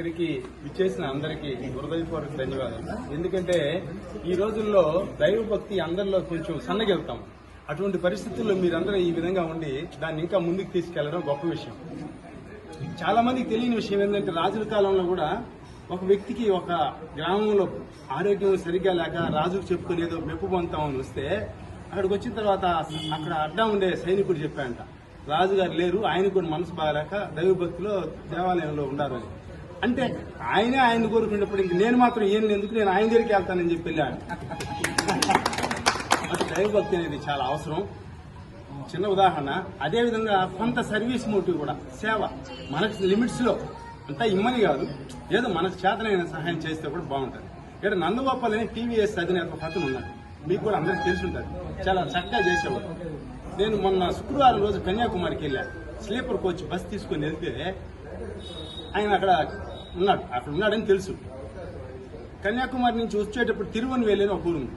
ఇక్కడికి విచ్చేసిన అందరికీ హృదయపూర్వక ధన్యవాదాలు. ఎందుకంటే ఈ రోజుల్లో దైవ భక్తి అందరిలో కొంచెం సన్నగిలుతాం. అటువంటి పరిస్థితుల్లో మీరందరూ ఈ విధంగా ఉండి దాన్ని ఇంకా ముందుకు తీసుకెళ్ళడం గొప్ప విషయం. చాలా మందికి తెలియని విషయం ఏంటంటే రాజుల కాలంలో కూడా ఒక వ్యక్తికి ఒక గ్రామంలో ఆరోగ్యం సరిగ్గా లేక రాజుకు చెప్పుకుని ఏదో మెప్పు పొందుతామని వస్తే అక్కడికి వచ్చిన తర్వాత అక్కడ అడ్డా ఉండే సైనికుడు చెప్పాయంట రాజుగారు లేరు ఆయన కూడా మనసు బాగాలేక దైవభక్తిలో దేవాలయంలో ఉన్నారు అని అంటే ఆయనే ఆయన కోరుకున్నప్పుడు ఇంక నేను మాత్రం ఏం ఎందుకు నేను ఆయన దగ్గరికి వెళ్తానని చెప్పి వెళ్ళాను. అటు దైవభక్తి అనేది చాలా అవసరం. చిన్న ఉదాహరణ అదేవిధంగా కొంత సర్వీస్ మోటివ్ కూడా సేవ. మనకు లిమిట్స్లో అంతా ఇమ్మని కాదు ఏదో మనకు చేతనైన సహాయం చేస్తే కూడా బాగుంటుంది. ఇక్కడ నందగోపాల్ అని టీవీఎస్ అధినేత ఒక అతను ఉన్నాడు. మీకు కూడా అందరికి తెలిసి ఉంటుంది. చాలా చక్కగా చేసేవాడు. నేను మొన్న శుక్రవారం రోజు కన్యాకుమారికి వెళ్ళాను స్లీపర్ కోచ్ బస్ తీసుకొని వెళ్తే ఆయన అక్కడ ఉన్నాడు. అక్కడ ఉన్నాడని తెలుసు. కన్యాకుమారి నుంచి వచ్చేటప్పుడు తిరువనవేలి అని ఒక ఊరు ఉంది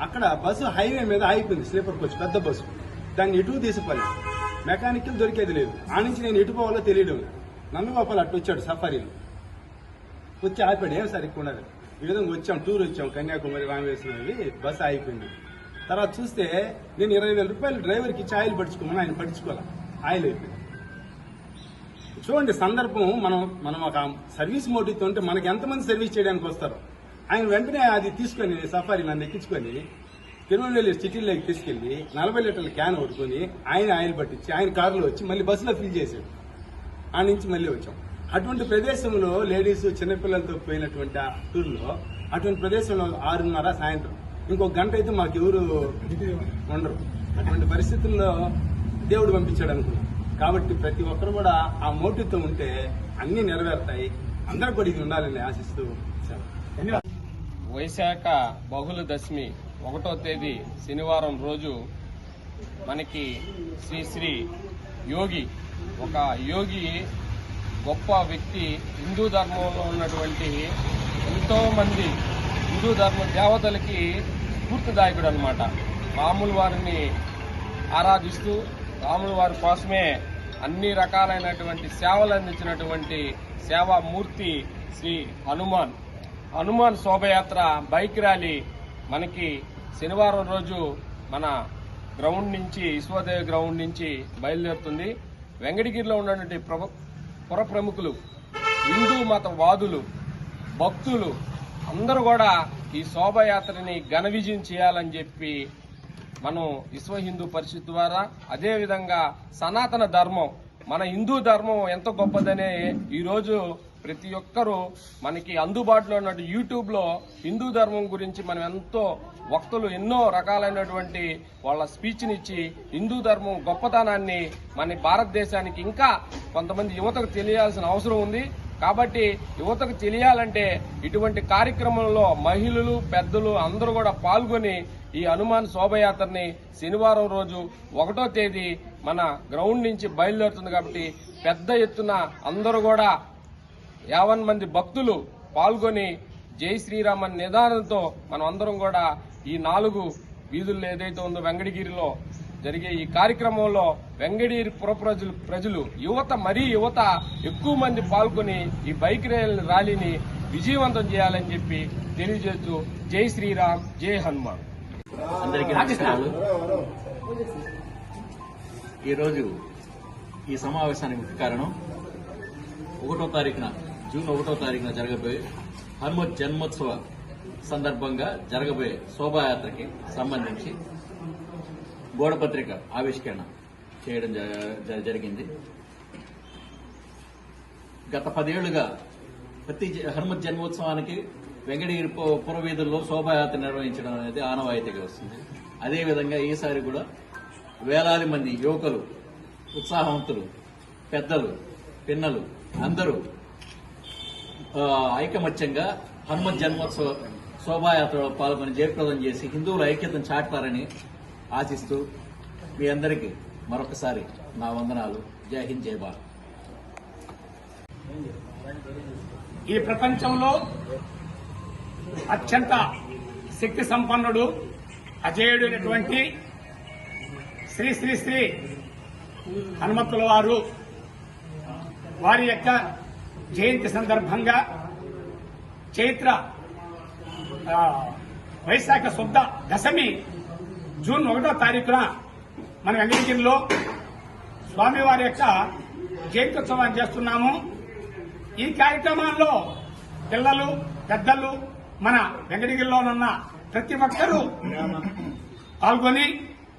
అక్కడ బస్సు హైవే మీద ఆగిపోయింది. స్లీపర్ కోచ్ పెద్ద బస్సు. దాన్ని ఎటు తీసిపోయి మెకానికల్ దొరికేది లేదు. ఆ నుంచి నేను ఎటు పోవాలో తెలియడం నన్ను నందగోపాల్ అటు వచ్చాడు సఫారీలో. వచ్చి ఆపాడు. ఏం సార్ ఇక్కడ ఉండదు? ఈ విధంగా వచ్చాం టూర్ వచ్చాం. కన్యాకుమారి రామేశ్వరం బస్సు ఆగిపోయింది. తర్వాత చూస్తే నేను ఇరవై వేల రూపాయలు డ్రైవర్కి ఇచ్చి ఆయిల్ పడుచుకోమని ఆయన పట్టించుకోవాలి ఆయిల్ అయిపోయింది. చూడండి సందర్భం మనం మనం ఒక సర్వీస్ మోటివ్తో ఉంటే మనకి ఎంతమంది సర్వీస్ చేయడానికి వస్తారు? ఆయన వెంటనే అది తీసుకొని సఫారీ నన్ను ఎక్కించుకొని తిరువనవెల్లి సిటీలోకి తీసుకెళ్ళి నలభై లీటర్ల క్యాన్ కొట్టుకొని ఆయన ఆయిల్ పట్టించి ఆయన కారులో వచ్చి మళ్ళీ బస్సులో ఫిల్ చేశాడు. ఆ నుంచి మళ్ళీ వచ్చాం. అటువంటి ప్రదేశంలో లేడీస్ చిన్నపిల్లలతో పోయినటువంటి ఆ టూర్లో అటువంటి ప్రదేశంలో ఆరున్నర సాయంత్రం. ఇంకొక గంట అయితే మాకు ఎవరు ఉండరు. అటువంటి పరిస్థితుల్లో దేవుడు పంపించాడు అనుకున్నాం. కాబట్టి ప్రతి ఒక్కరు కూడా ఆ మోటివ్తో ఉంటే అన్ని నెరవేరుతాయి. అందరూ కూడా ఇది ఉండాలని ఆశిస్తూ వైశాఖ బహుళ దశమి ఒకటో తేదీ శనివారం రోజు మనకి శ్రీ శ్రీ యోగి ఒక యోగి గొప్ప వ్యక్తి హిందూ ధర్మంలో ఉన్నటువంటి ఎంతోమంది హిందూ ధర్మ దేవతలకి స్ఫూర్తిదాయకుడు అనమాట రాముల వారిని ఆరాధిస్తూ రాముల వారి కోసమే అన్ని రకాలైనటువంటి సేవలు అందించినటువంటి సేవామూర్తి శ్రీ హనుమాన్. హనుమాన్ శోభయాత్ర బైక్ ర్యాలీ మనకి శనివారం రోజు మన గ్రౌండ్ నుంచి విశ్వదేవి గ్రౌండ్ నుంచి బయలుదేరుతుంది. వెంకటగిరిలో ఉన్నటువంటి ప్రభ- పుర ప్రముఖులు హిందూ మతవాదులు భక్తులు అందరూ కూడా ఈ శోభయాత్రని ఘన విజయం చేయాలని చెప్పి మనం విశ్వ హిందూ పరిషత్ ద్వారా అదేవిధంగా సనాతన ధర్మం మన హిందూ ధర్మం ఎంత గొప్పదనే ఈరోజు ప్రతి ఒక్కరూ మనకి అందుబాటులో ఉన్న యూట్యూబ్లో హిందూ ధర్మం గురించి మనం ఎంతో వక్తలు ఎన్నో రకాలైనటువంటి వాళ్ళ స్పీచ్ని ఇచ్చి హిందూ ధర్మం గొప్పతనాన్ని మన భారతదేశానికి ఇంకా కొంతమంది యువతకు తెలియాల్సిన అవసరం ఉంది. కాబట్టి యువతకు తెలియాలంటే ఇటువంటి కార్యక్రమంలో మహిళలు పెద్దలు అందరూ కూడా పాల్గొని ఈ హనుమాన్ శోభయాత్రని శనివారం రోజు ఒకటో తేదీ మన గ్రౌండ్ నుంచి బయలుదేరుతుంది కాబట్టి పెద్ద ఎత్తున అందరూ కూడా యావన్ మంది భక్తులు పాల్గొని జై శ్రీరామ్ అనే నిదానంతో మనం అందరం కూడా ఈ నాలుగు వీధుల్లో ఏదైతే ఉందో వెంకటగిరిలో జరిగే ఈ కార్యక్రమంలో వెంగడీరి పుర ప్రజలు ప్రజలు యువత మరీ యువత ఎక్కువ మంది పాల్గొని ఈ బైక్ ర్యాలీని విజయవంతం చేయాలని చెప్పి తెలియజేస్తూ జై శ్రీరామ్ జై హనుమాన్. ఈరోజు ఈ సమావేశానికి ముఖ్య కారణం ఒకటో తారీఖున జూన్ ఒకటో తారీఖున జరగబోయే హనుమత్ జన్మోత్సవ సందర్భంగా జరగబోయే శోభాయాత్రకి సంబంధించి గోడపత్రిక ఆవిష్కరణ చేయడం జ- జ- జరిగింది. గత పదేళ్ళుగా ప్రతి జ- హనుమత్ జన్మోత్సవానికి వెంకటగిరి పురవీధుల్లో శోభాయాత్ర నిర్వహించడం అనేది ఆనవాయితీగా వస్తుంది. అదేవిధంగా ఈసారి కూడా వేలాది మంది యువకులు ఉత్సాహవంతులు పెద్దలు పిన్నలు అందరూ ఐకమత్యంగా హనుమత్ జన్మోత్సవ శోభాయాత్రలో పాల్గొని జయప్రదం చేసి హిందువుల ఐక్యతను చాటుతారని ఆశిస్తూ మీ అందరికీ మరొకసారి నా వందనాలు. జై హింద్ జై భారత్. ఈ ప్రపంచంలో అత్యంత శక్తి సంపన్నుడు అజేయుడైనటువంటి శ్రీ శ్రీ శ్రీ హనుమంతుల వారు. వారి యొక్క జయంతి సందర్భంగా చైత్ర వైశాఖ శుద్ధ దశమి జూన్ ఒకటో తారీఖున మన వెంకటగిరిలో స్వామివారి యొక్క జయంత్యుత్సవాన్ని చేస్తున్నాము. ఈ కార్యక్రమాల్లో పిల్లలు పెద్దలు మన వెంకటగిరిలోనున్న ప్రతి ఒక్కరూ పాల్గొని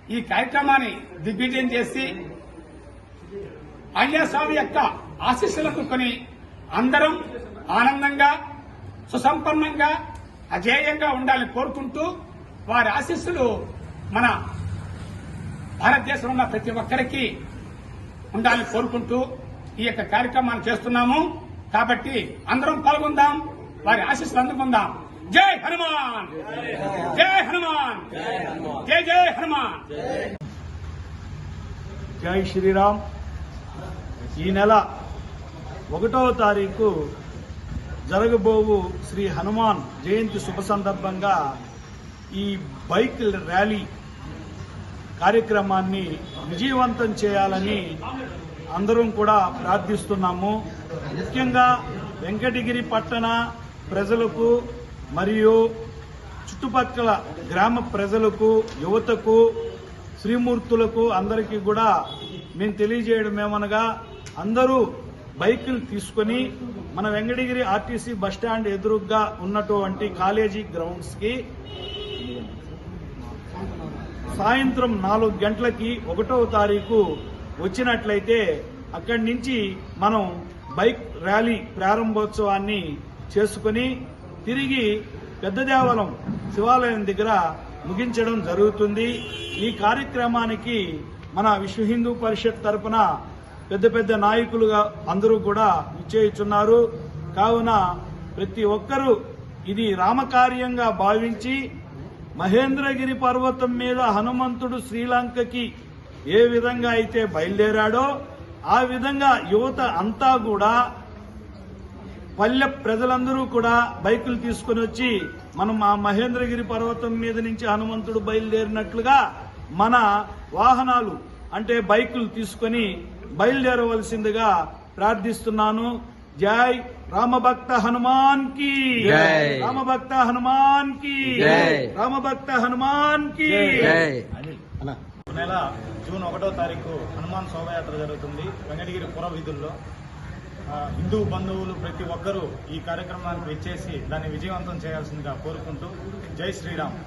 ఈ కార్యక్రమాన్ని దిగ్విజయం చేసి ఆంజనేయ స్వామి యొక్క ఆశీస్సులకు కొని అందరం ఆనందంగా సుసంపన్నంగా అజేయంగా ఉండాలని కోరుకుంటూ వారి ఆశీస్సులు మన భారతదేశంలో ఉన్న ప్రతి ఒక్కరికి ఉండాలని కోరుకుంటూ ఈ యొక్క కార్యక్రమాన్ని చేస్తున్నాము. కాబట్టి అందరం పాల్గొందాం. వారి ఆశీస్సులు అందుకుందాం. జై హనుమాన్! జై హనుమాన్! జై జై హనుమాన్! జై శ్రీరామ్. ఈ నెల ఒకటవ తారీఖు జరగబోవు శ్రీ హనుమాన్ జయంతి శుభ సందర్భంగా ఈ బైక్ ర్యాలీ కార్యక్రమాన్ని విజయవంతం చేయాలని అందరం కూడా ప్రార్థిస్తున్నాము. ముఖ్యంగా వెంకటగిరి పట్టణ ప్రజలకు మరియు చుట్టుపక్కల గ్రామ ప్రజలకు యువతకు శ్రీమూర్తులకు అందరికీ కూడా మేము తెలియజేయడం ఏమనగా అందరూ బైకులు తీసుకొని మన వెంకటగిరి ఆర్టీసీ బస్టాండ్ ఎదురుగా ఉన్నటువంటి కాలేజీ గ్రౌండ్స్కి సాయంత్రం నాలుగు గంటలకి ఒకటవ తారీఖు వచ్చినట్లయితే అక్కడి నుంచి మనం బైక్ ర్యాలీ ప్రారంభోత్సవాన్ని చేసుకుని తిరిగి పెద్దదేవలం శివాలయం దగ్గర ముగించడం జరుగుతుంది. ఈ కార్యక్రమానికి మన విశ్వ హిందూ పరిషత్ తరపున పెద్ద పెద్ద నాయకులుగా అందరూ కూడా నిశ్చయిస్తున్నారు కావున ప్రతి ఒక్కరూ ఇది రామకార్యంగా భావించి మహేంద్రగిరి పర్వతం మీద హనుమంతుడు శ్రీలంకకి ఏ విధంగా అయితే బయలుదేరాడో ఆ విధంగా యువత అంతా కూడా పల్లె ప్రజలందరూ కూడా బైకులు తీసుకుని వచ్చి మనం ఆ మహేంద్రగిరి పర్వతం మీద నుంచి హనుమంతుడు బయలుదేరినట్లుగా మన వాహనాలు అంటే బైకులు తీసుకొని బయలుదేరవలసిందిగా ప్రార్థిస్తున్నాను. జై రామభక్త హనుమాన్కి. రామభక్త హనుమాన్కి. రామభక్త హనుమాన్కి. నెల జూన్ ఒకటో తారీఖు హనుమాన్ శోభయాత్ర జరుగుతుంది వెంకటగిరి పుర వీధుల్లో. హిందూ బంధువులు ప్రతి ఒక్కరూ ఈ కార్యక్రమానికి వచ్చేసి దాన్ని విజయవంతం చేయాల్సిందిగా కోరుకుంటూ జై శ్రీరామ్.